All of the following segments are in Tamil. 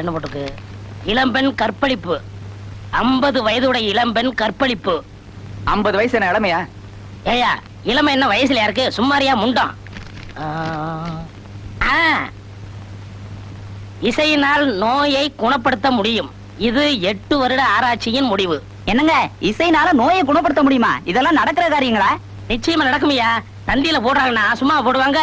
என்ன போட்டுருக்கு இளம்பெண் கற்பழிப்பு. ஐம்பது வயதுடைய இளம்பெண் கற்பழிப்பு. ஐம்பது வயசு என்ன இளமையா? ஏயா இளமை என்ன வயசுல இருக்கு? சும்மாரியா முண்டம். இசையினால் நோயை குணப்படுத்த முடியும். இது எட்டு வருட ஆராய்ச்சியின் முடிவு. என்னங்க இசைனால நோயை குணப்படுத்த முடியுமா? இதெல்லாம் நடக்கிற காரியங்களா? நிச்சயமா நடக்குமையா. தந்தியில போடுறாங்கன்னா சும்மா போடுவாங்க.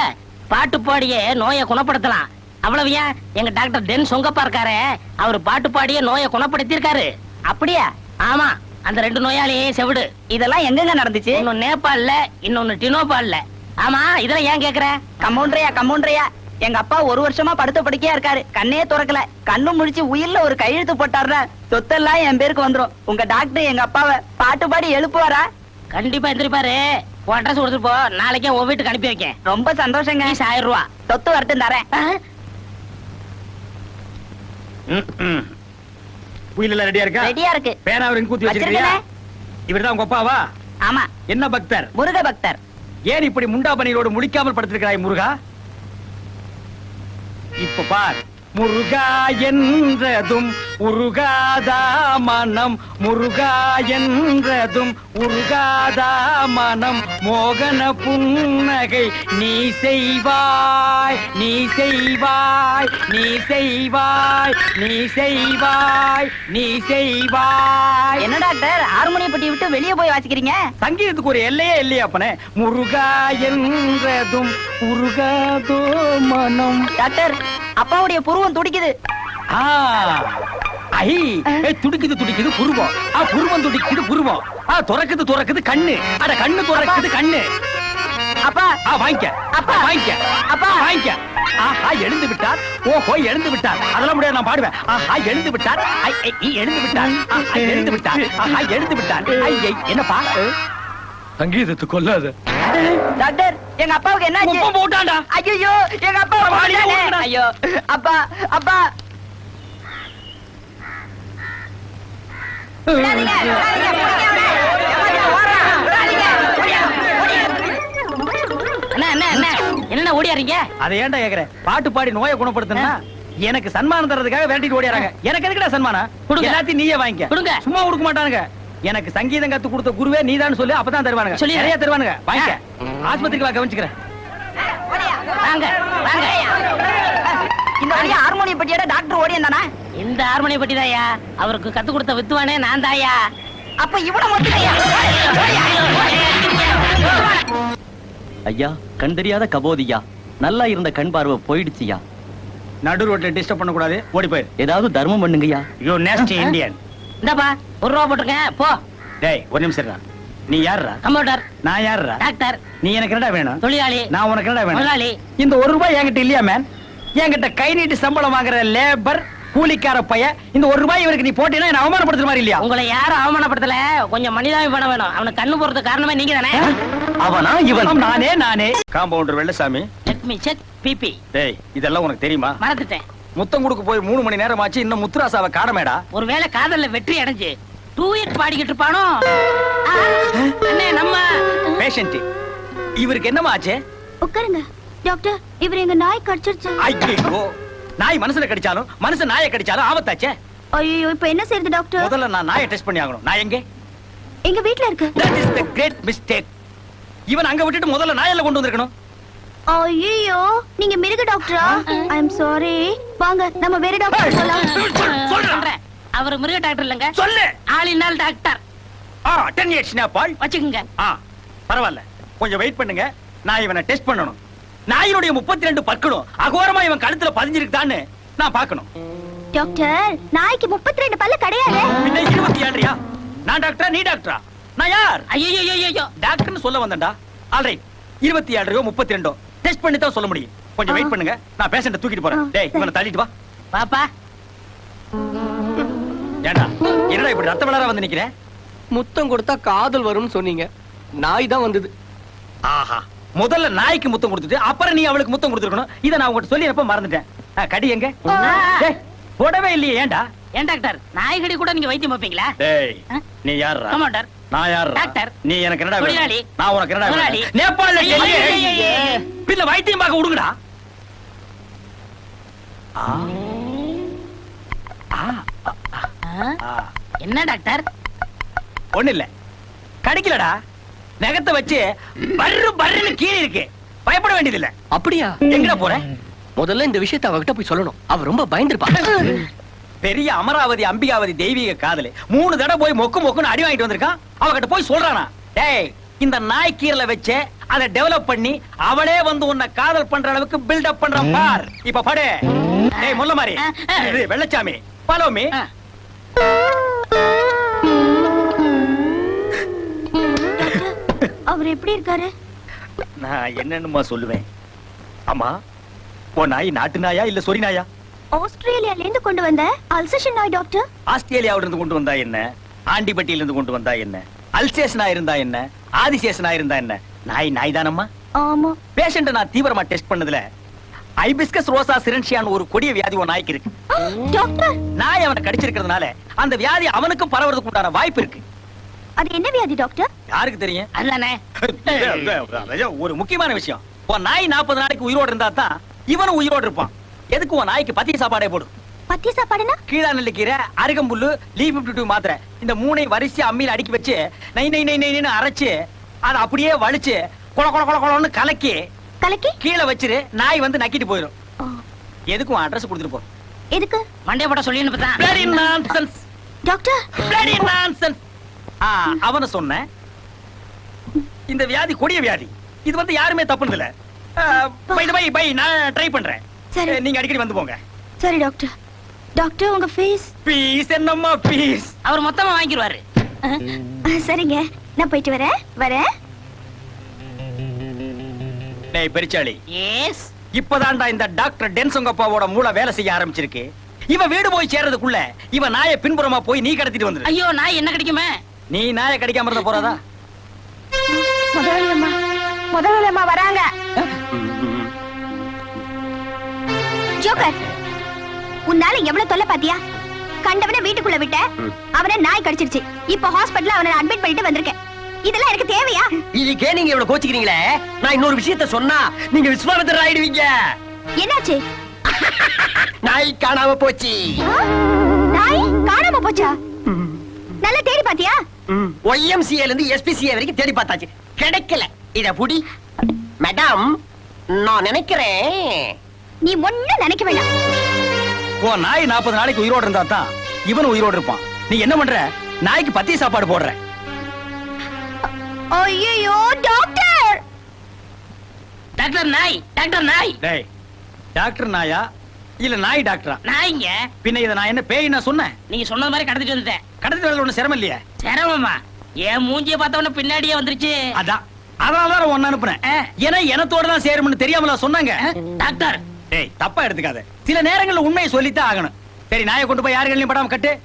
பாட்டு பாடியே நோயை குணப்படுத்தலாம். அவ்வளவு ஏன் எங்க டாக்டர் டென் சொங்கப்பா இருக்காரு. அவர் பாட்டு பாடியே நோயை குணப்படுத்தி இருக்காரு அப்படியா? ஆமா அந்த ரெண்டு நோயாளியே செவிடு. இதெல்லாம் எங்கெங்க நடந்துச்சு? ஒன்னு நேபாள்ல இன்னொன்னு டினோபால்ல ஆமா இதெல்லாம் ஏன் கேக்குற? கம்பவுண்டரையா கம்பவுண்டரையா எங்க அப்பா ஒரு வருஷமா படுத்த படுக்கையா இருக்காரு. கண்ணே திறக்கல. கண்ணு முழிச்சு உயிர்ல ஒரு கையெழுத்து போட்டாருன்னா சொத்தெல்லாம் என் பேருக்கு வந்துரும். உங்க டாக்டர் எங்க அப்பாவை பாட்டு பாடி எழுப்புவாரா? கண்டிப்பா எந்திரிப்பாரு உன் அட்ரஸ் கொடுத்துட்டு போ. நாளைக்கே உன் வீட்டுக்கு அனுப்பி வைக்கேன். ரொம்ப சந்தோஷங்க. ஆயிரம் ரூபா. சொத்து வரட்டும் தரேன். குயில ரெடியா இருக்கா? ரெடியா இருக்கு. பேனா அவருக்கு கூத்தி வச்சிருக்கியா? வச்சிருக்கேனே. இவர்தான் உங்க அப்பாவா? ஆமா. என்ன பக்தர்? முருக பக்தர். ஏன் இப்படி முண்டாபணியோடு முடிக்காமல் படுத்திருக்கிறாய் முருகா? இப்ப பார். முருகா என்றதும் உருகாதா மனம். முருகா என்றதும் உருகாதா மனம். மோகன புன்னகை நீ செய்வாய் நீ செய்வாய் நீ செய்வாய் நீ செய்வாய் நீ செய்வாய். என்ன டாக்டர்? ஹார்மோனிய பெட்டி விட்டு வெளியே போய் வாசிக்கிறீங்க? சங்கீதத்துக்கு ஒரு எல்லையே இல்லையா அப்பனே. முருகா என்றதும் உருகாதோ மனம். டாக்டர் அப்பாவுடைய புருவம் துடிக்குது. ஆ, ஐ ஏ, துடிக்குது துடிக்குது புருவம். ஆ புருவம் துடிக்குது புருவம். ஆ துறக்குது துறக்குது கண்ணு. அட கண்ணு துறக்குது கண்ணு. அப்பா. ஆ வாங்கிக்க. அப்பா. வாங்கிக்க. அப்பா. வாங்கிக்க. ஆஹா எழுந்து விட்டார். ஓஹோ எழுந்து விட்டார். அதெல்லாம் முடியாது நான் பாடுவேன். ஆஹா எழுந்து விட்டார். ஐ, ஐ, இ, எழுந்து விட்டார் ஆஹா, எழுந்து விட்டார் ஆஹா எழுந்து விட்டார் ஐ, ஐ, என்னப்பா? சங்கீதத்து கொல்லாத. டாக்டர் எங்க அப்பாவுக்கு என்ன உப்பம் போட்டான்டா. ஐயோ எங்க அப்பா. ஐயோ அப்பா அப்பா. என்ன என்ன என்ன என்ன ஓடியாரீங்க? அதை ஏன்டா கேக்குற பாட்டு பாடி நோயை குணப்படுத்தினா எனக்கு சன்மானம் தர்றதுக்காக விரட்டிட்டு ஓடியாராங்க. எனக்கு எதுக்குடா சன்மானம்? கொடுங்க. எல்லாத்தையும் நீயே வாங்கிக்க. கொடுங்க. சும்மா கொடுக்க மாட்டானுங்க. எனக்கு சங்கீதம் கத்து கொடுத்த குருவே நீதான் சொல்லி அப்பதான் தருவானுங்க. சொல்லி. நிறைய தருவானுங்க. வாங்கிக்க ஆஸ்பத்திரிக்கு வா கவனிச்சுக்கிறேன். வாங்க. வாங்க. இந்த வழியா ஹார்மோனிய பெட்டியோட டாக்டர் ஓடி இருந்தானா இந்த ஹார்மோனிய பட்டி தாயா அவருக்கு கத்து கொடுத்த வித்துவானே நான் தாயா அப்ப இவன மட்டும் ஐயா கண் தெரியாத கபோதியா. நல்லா இருந்த கண் பார்வை போயிடுச்சுயா. நடு ரோட்ல டிஸ்டர்ப் பண்ண கூடாது ஓடி போயிரு. ஏதாவது தர்மம் பண்ணுங்கய்யா. யூ நெஸ்ட் இந்தியன் இந்தாப்பா. ஒரு ரூபா போட்டிருக்கேன். போ. டேய் ஒரு நிமிஷம். நீ யாருடா கம்ப்யூட்டர். நான் யாருடா டாக்டர். நீ எனக்கு என்னடா வேணும்? தொழிலாளி. நான் உனக்கு என்னடா வேணும்? முதலாளி. இந்த ஒரு ரூபாய் என்கிட்ட இல்லையா மேன் என்கிட்ட கை நீட்டி சம்பளம் வாங்குற லேபர் கூலிக்கார பைய இந்த ஒரு ரூபாய் இவருக்கு நீ போட்டீங்கன்னா என்ன அவமானப்படுத்துற மாதிரி இல்லையா? உங்களை யாரும் அவமானப்படுத்தல. கொஞ்சம் மனிதாபிமானம் வேணும். அவனுக்கு கண்ணு போறது காரணமே நீங்க தானே அவனா இவன்? நானே நானே. Compounder Vellasamy. Check me check BP டேய் இதெல்லாம் உனக்கு தெரியுமா? மறந்துட்டேன். முத்தம் கொடுக்க போய் மூணு மணி நேரம் ஆச்சு இன்னும் முத்துராசாவை காணமேடா. ஒருவேளை காதல்ல வெற்றி அடைஞ்சு டூயட் பாடிக்கிட்டு இருப்பானோ? அண்ணே நம்ம பேஷண்ட் இவருக்கு என்னமா ஆச்சு? உட்காருங்க. டாக்டர் இவர் எங்க நாய் கடிச்சிருச்சு. ஐயோ நாய் மனசுல கடிச்சாலும் மனுஷன் நாயை கடிச்சாலும் ஆபத்தாச்சே? ஐயோ இப்ப என்ன செய்யறது டாக்டர்? முதல்ல நான் நாயை டெஸ்ட் பண்ணி ஆகணும். நான் எங்க? எங்க வீட்ல இருக்கு. That is the great mistake இவன் அங்க விட்டுட்டு முதல்ல நாயெல்லாம் கொண்டு வந்திருக்கணும். ஐயோ நீங்க மிருக டாக்டரா? ஐ அம் சாரி வாங்க நம்ம வேற டாக்டர் போலாம். சொல்றேன். அவர் மிருக டாக்டர் இல்லங்க. சொல்லு! ஆளினால் டாக்டர். ஆ டென் இயர்ஸ் நேபாள் வச்சுக்கோங்க. ஆ பரவாயில்ல. கொஞ்சம் வெயிட் பண்ணுங்க. நான் இவனை டெஸ்ட் பண்ணணும். நாயினுடைய முப்பத்தி ரெண்டு பற்களும் அகோரமா இவன் கழுத்துல பதிஞ்சிருக்குதான்னு நான் பார்க்கணும். டாக்டர் நாய்க்கு முப்பத்தி ரெண்டு பல்ல கிடையாது. பின்ன இருபத்தி ஏழுறியா? நான் டாக்டரா நீ டாக்டரா? நான் யார்? ஐயோ ஐயோ டாக்டர்னு சொல்ல வந்தேன்டா. ஆல்ரைட் இருபத்தி ஏழரையோ முப்பத்தி ரெண்டோ டெஸ்ட் பண்ணி தான் சொல்ல முடியும். கொஞ்சம் வெயிட் பண்ணுங்க. நான் பேஷண்ட தூக்கிட்டு போறேன். டேய். இவனை தள்ளிட்டு வா. பாப்பா. ஏண்டா என்னடா இப்படி ரத்த வளர வந்து நிக்கிறேன் முத்தம் கொடுத்தா காதல் வரும்னு சொன்னீங்க நாய் தான் வந்தது ஆஹா முதல்ல நாய்க்கு முத்தம் கொடுத்துட்டு அப்புறம் நீ அவளுக்கு முத்தம் கொடுத்துருக்கணும் இதை நான் உங்ககிட்ட சொல்லி எப்ப மறந்துட்டேன் கடி எங்க டேய், போடவே இல்லையே ஏன்டா ஏன் டாக்டர் நாய்கடி கூட நீங்க வைத்தியம் ஆ? நீ யாருடா கமாண்டர் நான் யாருடா டாக்டர். நீ எனக்கு என்னடா வேணும்? தொழிலாளி. நான் உனக்கு என்னடா. வேணும்? நேபாள்ல. பின்ன வைத்தியம் பார்க்க விடுங்கடா ஆ. ஆ? என்ன டாக்டர்? ஒண்ணு இல்ல கிடைக்கலடா. நகத்தை வச்சு பர்ரு பர்ருன்னு கீழே இருக்கு. பயப்பட வேண்டியது இல்ல அப்படியா? எங்கடா போற? முதல்ல இந்த விஷயத்தை அவகிட்ட போய் சொல்லணும். அவ ரொம்ப பயந்துருப்பா. பெரிய அமராவதி அம்பிகாவதி தெய்வீக காதலு. மூணு தடவை போய் மொக்கு மொக்குன்னு அடி வாங்கிட்டு வந்திருக்கான். அவகிட்ட போய் சொல்றானா? டேய் இந்த நாய் கீரல வச்சு அதை டெவலப் பண்ணி அவளே வந்து உன்னை காதல் பண்ற அளவுக்கு பில்டப் பண்றான் பார். இப்ப படு. டேய் முல்ல மாதிரி வெள்ளச்சாமி. ஃபாலோ மீ ஆ. அவர் எப்படி இருக்காரு? நான் என்னன்னுமா சொல்லுவேன்? ஆமா உன் நாய் நாட்டு நாயா இல்ல சொறி நாயா? ஆஸ்திரேலியால இருந்து கொண்டு வந்த அல்சேஷன் நாய் டாக்டர். ஆஸ்திரேலியாவில இருந்து கொண்டு வந்தா என்ன? ஆண்டிப்பட்டியில இருந்து கொண்டு வந்தா என்ன? அல்சேஷனா இருந்தா என்ன? ஆதிசேஷனா இருந்தா என்ன? நாய் நாய் தானம்மா ஆமா பேஷண்ட நான் தீவிரமா டெஸ்ட் பண்ணதுல ஐபிஸ்கஸ் ரோசா சிரன்ஷியான் ஒரு கொடிய வியாதி உன் நாய்க்கு இருக்கு. டாக்டர். நாய் அவனை கடிச்சிருக்கிறதுனால அந்த வியாதி அவனுக்கும் பரவறதுக்கு உண்டான வாய்ப்பு இருக்கு. அது என்ன வியாதி டாக்டர்? யாருக்கு தெரியும்? அதுதானே. ஒரு முக்கியமான விஷயம். உன் நாய் நாற்பது நாளைக்கு உயிரோடு இருந்தா தான் இவனும் உயிரோடு இருப்பான். எதுக்கு உன் நாய்க்கு பத்திய சாப்பாடே போடு? பத்திய சாப்பாடுனா? கீழா நெல்லிக்கீரை அருகம்புல்லு லீ பிப்டி டூ மாத்திரை. இந்த மூணை வரிசையா அம்மியில அடுக்கி வச்சு நை நை நை நைன்னு அரைச்சு அதை அப்படியே வலிச்சு கொல கொல கொல கொலன்னு கலக்கி கலக்கி கீழே வச்சிரு நாய் வந்து நக்கிட்டு போயிடும் ஆ, எதுக்கும் அட்ரஸ் கொடுத்துட்டு போ. எதுக்கு? மண்டே போட சொல்லி Bloody nonsense. Doctor Bloody nonsense. ஆ, அவன சொன்னேன். இந்த வியாதி கொடிய வியாதி. இது வந்து யாருமே தப்புனது இல்ல பை பை பை நான் ட்ரை பண்றேன். சரி. நீங்க அடிக்கடி வந்து போங்க. சரி டாக்டர் டாக்டர் உங்க ஃபீஸ் பீஸ் என்னம்மா பீஸ் அவர் மொத்தமா வாங்கிடுவாரு சரிங்க. நான் போயிட்டு வரேன். வரேன். டேய் பெரிச்சாளி. எஸ் இப்பதான்டா இந்த டாக்டர் டென்சொங்கப்பாவோட மூளை வேலை செய்ய ஆரம்பிச்சிருக்கு. இவ வீடு போய் சேர்றதுக்குள்ள இவ நாயை பின்புறமா போய் நீ கடத்திட்டு வந்துரு. ஐயோ நாய் என்ன கிடைக்குமே? நீ நாயை கடிக்காம இருந்த போறாதா? முதலாளி அம்மா முதலாளி அம்மா வராங்க. ஜோக்கர் உன்னால எவ்வளவு தொல்லை பாத்தியா? கண்டவன வீட்டுக்குள்ள விட்ட அவனை நாய் கடிச்சிருச்சு. இப்போ ஹாஸ்பிடல்ல அவனை அட்மிட் பண்ணிட்டு வந்திருக்கேன். இதெல்லாம் எனக்கு தேவையா? இதுக்கே நீங்க இவ்வளவு கோச்சிக்கிறீங்களே? நான் இன்னொரு விஷயத்த சொன்னா நீங்க விஸ்வாமித்திரர் ஆயிடுவீங்க. என்னாச்சு? நாய் காணாம போச்சு? நாய் காணாம போச்சா? நல்லா தேடி பாத்தியா? ஒய்எம்சிஏல இருந்து எஸ்பிசிஏ வரைக்கும் தேடி பார்த்தாச்சு. கிடைக்கல. இத புடி. மேடம் நான் நினைக்கிறேன். நீ ஒண்ணும் நினைக்க வேண்டாம். உன் நாய் நாற்பது நாளைக்கு உயிரோடு இருந்தா தான் இவனும் உயிரோடு இருப்பான். நீ என்ன பண்ற? நாய்க்கு பத்திய சாப்பாடு போடுற. ஐயோ டாக்டர்! டாக்டர் நாய் டாக்டர் நாய். டேய் டாக்டர் நாயா? இல்ல நாய் டாக்டரா? நாய்ங்க. பின்ன இத நான் என்ன பேய் நான் சொன்னேன்? நீங்க சொன்னது மாதிரி கடத்திட்டு வந்துட்டேன். கடத்தி வரல ஒண்ணு சிரமம் இல்லையே? சிரமமா? என் மூஞ்சிய பார்த்தவன பின்னாடியே வந்துருச்சு. அதான். அதனாலதான் ஒன்னு அனுப்புனேன். ஏன்னா எனத்தோட தான் சேரும்னு தெரியாமல சொன்னாங்க? டாக்டர். டேய் தப்பா எடுத்துக்காத. சில நேரங்கள்ல உண்மையை சொல்லித்தான் ஆகணும். சரி நாயை கொண்டு போய் யாரு கண்ணிலையும் படாம கட்டு.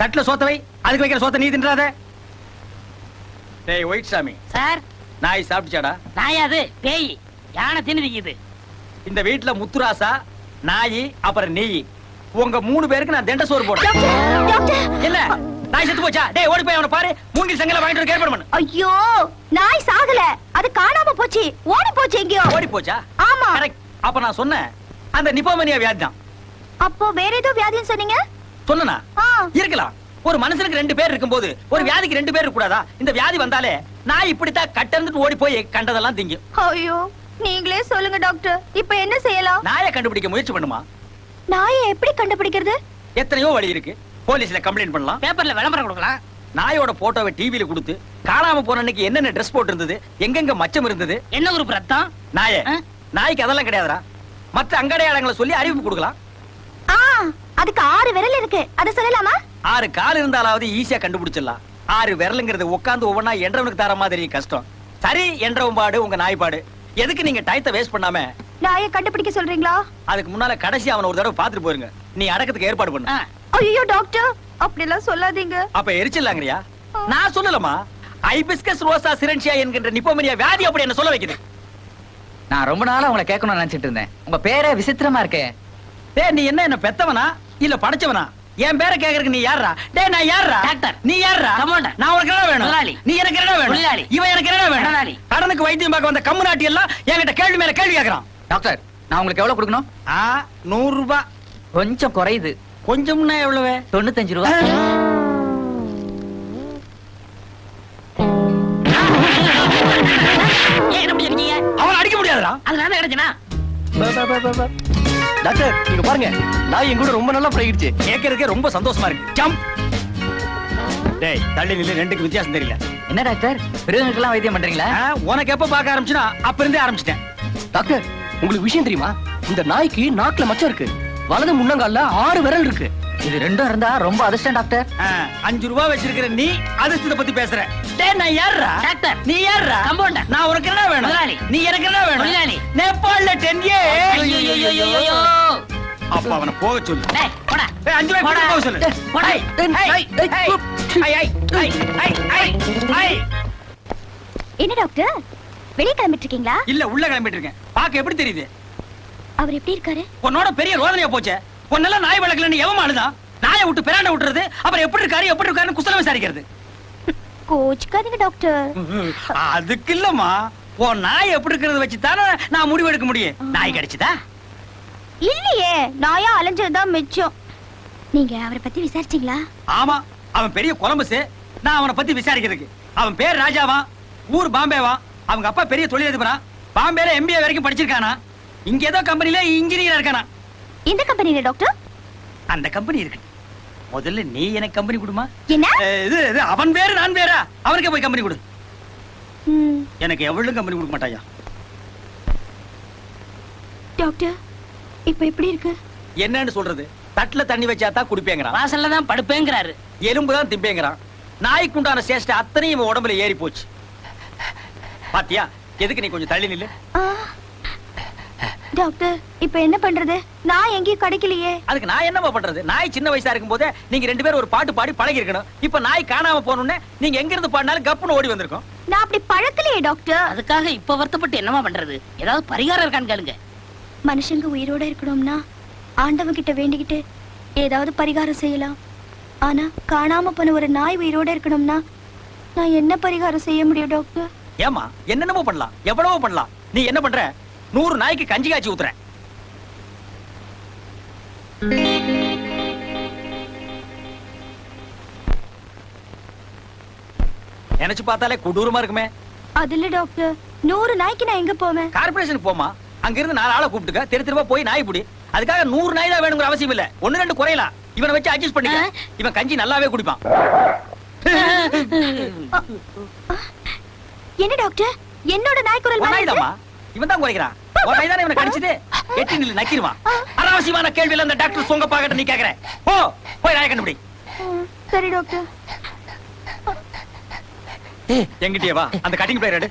தட்டுல சோத்த வை. அதுக்கு வைக்கிற சோத்த நீ தின்றாத. டேய் ஒயிட் சாமி. சார். நாய் சாப்பிட்டுச்சாடா? நாயா அது பேய். யானை தின்னு திங்குது இந்த வீட்ல முத்துராசா நாயி அப்புறம் நெய். உங்க மூணு பேருக்கு நான் தெண்ட சோறு போடுறேன். இல்ல நாய் செத்து போச்சா? டேய் ஓடி போய் அவனை பாரு. மூங்கில் சங்கல வாங்கிட்டு வந்து ஏற்பாடு பண்ணு. ஐயோ நாய் சாகல. அது காணாம போச்சு. ஓடி போச்சு எங்கேயோ. ஓடி போச்சா? ஆமா. கரெக்ட் அப்ப நான் சொன்னேன் அந்த நிப்போமனியா வியாதி தான். அப்போ வேற ஏதோ வியாதின்னு சொன்னீங்க? சொன்னனா. இருக்கலாம். ஒரு மனுஷனுக்கு ரெண்டு பேர் இருக்கும்போது ஒரு வியாதிக்கு ரெண்டு பேர் கூடாதா இந்த வியாதி வந்தாலே நான் இப்படித்தான் கட்டர்ந்துட்டு ஓடி போய் கண்டதெல்லாம் திங்கும் ஐயோ நீங்களே சொல்லுங்க டாக்டர். இப்ப என்ன செய்யலாம்? நாயை கண்டுபிடிக்க முயற்சி பண்ணுமா? நாயை எப்படி கண்டுபிடிக்கிறது? எத்தனையோ வழி இருக்கு. போலீஸ்ல கம்ப்ளைண்ட் பண்ணலாம். பேப்பர்ல விளம்பரம் கொடுக்கலாம். நாயோட போட்டோவை டிவில கொடுத்து காணாம போன அன்னைக்கு என்னென்ன ட்ரெஸ் போட்டு இருந்தது எங்கெங்க மச்சம் இருந்தது? என்ன குரூப் ரத்தம்? நாயே? நாய்க்கு அதெல்லாம் கிடையாதுடா. மற்ற அங்கடையாளங்களை சொல்லி அறிவிப்பு கொடுக்கலாம். ஆ அதுக்கு ஆறு விரல் இருக்கு. அத சொல்லலாமா? ஆறு கால் இருந்தாலாவது ஈஸியா கண்டுபிடிச்சிடலாம். ஆறு விரலுங்கிறது உட்காந்து ஒவ்வொன்னா என்றவனுக்கு தர மாதிரி கஷ்டம். சரி என்றவன் பாடு உங்க நாய் பாடு. எதுக்கு நீங்க டயத்தை வேஸ்ட் பண்ணாம? நாயை கண்டுபிடிக்க சொல்றீங்களா? அதுக்கு முன்னால கடைசி அவனை ஒரு தடவை பாத்துட்டு போயிருங்க. நீ அடக்கத்துக்கு ஏற்பாடு பண்ணு. ஐயோ டாக்டர் அப்படி எல்லாம் சொல்லாதீங்க. அப்ப எரிச்சிடலாங்கறியா? நான் சொல்லலமா ஐபிஸ்கஸ் ரோசா சிரன்சியா என்கின்ற நிப்போமனியா வியாதி அப்படி என்ன சொல்ல வைக்குது? நான் ரொம்ப நாளா உங்களை கேட்கணும்னு நினைச்சிட்டு இருந்தேன். உங்க பேரே விசித்திரமா இருக்கே. டேய் நீ என்ன என்ன பெத்தவனா? இல்ல படைச்சவனா? என் பேரை கேக்குறதுக்கு நீ யாரா டேய் நான் யாரா டாக்டர். நீ யாரா கமாண்டர். நான் உனக்கு என்ன வேணும்? முதலாளி. நீ எனக்கு என்ன வேணும்? தொழிலாளி. இவன் எனக்கு என்ன. வேணும்? கடனுக்கு வைத்தியம் பார்க்க வந்த கம்மு நாட்டி எல்லாம் என்கிட்ட கேள்வி மேல கேள்வி கேக்குறான். டாக்டர் நான் உங்களுக்கு எவ்வளவு கொடுக்கணும்? ஆ நூறு ரூபாய் கொஞ்சம் குறையுது. கொஞ்சம்னா எவ்வளவு? தொண்ணூத்தஞ்சு ரூபா. ஏன் என்ன பண்ணிருக்கீங்க அவன் அடிக்க முடியாதுடா. அது நான் தான் கிடைச்சனா டாக்டர் இங்க பாருங்க. நாய் என் கூட ரொம்ப நல்லா பழகிடுச்சு. கேட்கறதுக்கே ரொம்ப சந்தோஷமா இருக்கு. ஜம்ப் டேய் தள்ளி நில்லு ரெண்டுக்கு வித்தியாசம் தெரியல. என்ன டாக்டர் பெரியவங்களுக்கெல்லாம் வைத்தியம் பண்றீங்களா? உனக்கு எப்ப பார்க்க ஆரம்பிச்சுனா அப்ப இருந்தே ஆரம்பிச்சிட்டேன். டாக்டர் உங்களுக்கு விஷயம் தெரியுமா? இந்த நாய்க்கு நாக்குல மச்சம் இருக்கு. வலது முன்னங்கால்ல ஆறு விரல் இருக்கு. இது ரெண்டும் இருந்தா ரொம்ப அதிர்ஷ்டம் டாக்டர். அஞ்சு ரூபா வச்சிருக்கிற நீ அதிர்ஷ்டத்தை பத்தி பேசுற. டே நான் யாரா டாக்டர். நீ யாரா கம்பவுண்டர். நான் உனக்கு என்ன வேணும்? முதலாளி. நீ எனக்கு என்ன வேணும்? முதலாளி. நேபாளல 10 ஏ அப்ப அவனை போக சொல்லு. அஞ்சு ரூபாய் போக சொல்லு. போடா. டேய் ஐ ஐ ஐ ஐ ஐ என்ன டாக்டர்? வெளிய கிளம்பிட்டு இருக்கீங்களா இல்ல உள்ள கிளம்பிட்டு இருக்கேன் பாக்க எப்படி தெரியுது? அவர் எப்படி இருக்காரு? உன்னோட பெரிய ரோதனையா போச்சே. உன்னெல்லாம் நாய் வளர்க்கலன்னு எவன் ஆளுதான் நாயை விட்டு பிராண்ட விட்டுறது அப்புறம் எப்படி இருக்காரு எப்படி இருக்காருன்னு குசலம் விசாரிக்கிறது. கோச்சுக்காதீங்க டாக்டர். அதுக்கு இல்லம்மா. உன் நாய் எப்படி இருக்கிறத வச்சு தானே நான் முடிவு எடுக்க முடியும். நாய் கிடைச்சுதா? இல்லையே நாயா அலைஞ்சதுதான் மிச்சம். நீங்க அவரை பத்தி விசாரிச்சீங்களா? ஆமா அவன் பெரிய கொலம்பஸ் நான் அவனை பத்தி விசாரிக்கிறதுக்கு. அவன் பேர் ராஜாவா ஊர் பாம்பேவா அவங்க அப்பா பெரிய தொழிலதிபரா. பாம்பேல எம்பிஏ வரைக்கும் படிச்சிருக்கானா. இங்க ஏதோ கம்பெனில இன்ஜினியரா இருக்கானா. எந்த கம்பெனில டாக்டர் அந்த கம்பெனி இருக்கு. முதல்ல நீ எனக்கு கம்பெனி கொடுமா. என்ன? அஹ், இது இது அவன் பேரு நான் பேரா? அவனுக்கே போய் கம்பெனி கொடு. ம், எனக்கு எவ்வளவு கம்பெனி கொடுக்க மாட்டாயா? டாக்டர் இப்ப எப்படி இருக்கு? என்னன்னு சொல்றது? தட்டுல தண்ணி வச்சா தான் குடிப்பேங்கிறான். வாசல்ல தான் படுப்பேங்கிறாரு. எலும்பு தான் திம்பேங்கிறான். நாய்க்குண்டான சேஷ்ட அத்தனையும் உடம்புல ஏறி போச்சு பாத்தியா? எதுக்கு நீ கொஞ்சம் தள்ளி நில்லு? ஆ. டாக்டர் இப்ப என்ன பண்றது? நான் எங்கேயும் கிடைக்கலையே. அதுக்கு நான் என்னமா பண்றது? நாய் சின்ன வயசா இருக்கும் போதே நீங்க ரெண்டு பேரும் ஒரு பாட்டு பாடி பழகி இருக்கணும். இப்ப நாய் காணாம போனோடனே நீங்க எங்க இருந்து பாடினாலும் கப்புன்னு ஓடி வந்திருக்கும். நான் அப்படி பழக்கலையே டாக்டர். அதுக்காக இப்ப வருத்தப்பட்டு என்னமா பண்றது? ஏதாவது பரிகாரம் இருக்கான்னு கேளுங்க. மனுஷங்க உயிரோட இருக்கணும்னா ஆண்டவன் கிட்ட வேண்டிக்கிட்டு ஏதாவது பரிகாரம் செய்யலாம். ஆனா காணாம போன ஒரு நாய் உயிரோட இருக்கணும்னா நான் என்ன பரிகாரம் செய்ய முடியும் டாக்டர்? ஏமா என்னென்னமோ பண்ணலாம். எவ்வளவோ பண்ணலாம். நீ என்ன பண்ற? நூறு நாய்க்கு கஞ்சி காய்ச்சி ஊத்துற நினைச்சு பார்த்தாலே கொடூரமா இருக்குமே. அது இல்ல டாக்டர். நூறு நாய்க்கு நான் எங்க போவேன்? கார்பரேஷனுக்கு போமா அங்க இருந்து நாலு ஆளை கூப்பிட்டுக்க தெரு தெருவா போய் நாய் பிடி. அதுக்காக நூறு நாய் தான் வேணுங்கிற அவசியம் இல்ல. ஒண்ணு ரெண்டு குறையலாம். இவனை வச்சு அட்ஜஸ்ட் பண்ணிக்க இவன் கஞ்சி நல்லாவே குடிப்பான். என்ன டாக்டர்? என்னோட நாய் குரல் உன் மாதிரி நாய் இருக்கு? தாம்மா. இவன் தான் குறைக்கிறான். உன் நாய் தானே இவனை கடிச்சது எட்டி நக்கிருவான் அனாவசியமான கேள்வியில அந்த டாக்டர் சொங்க பாக்கட்ட நீ கேக்குற. போ போய் நாயை கண்டுபிடி. சரி டாக்டர். எங்கிட்டயே வா. அந்த கட்டிங் பிளேயர் எடு.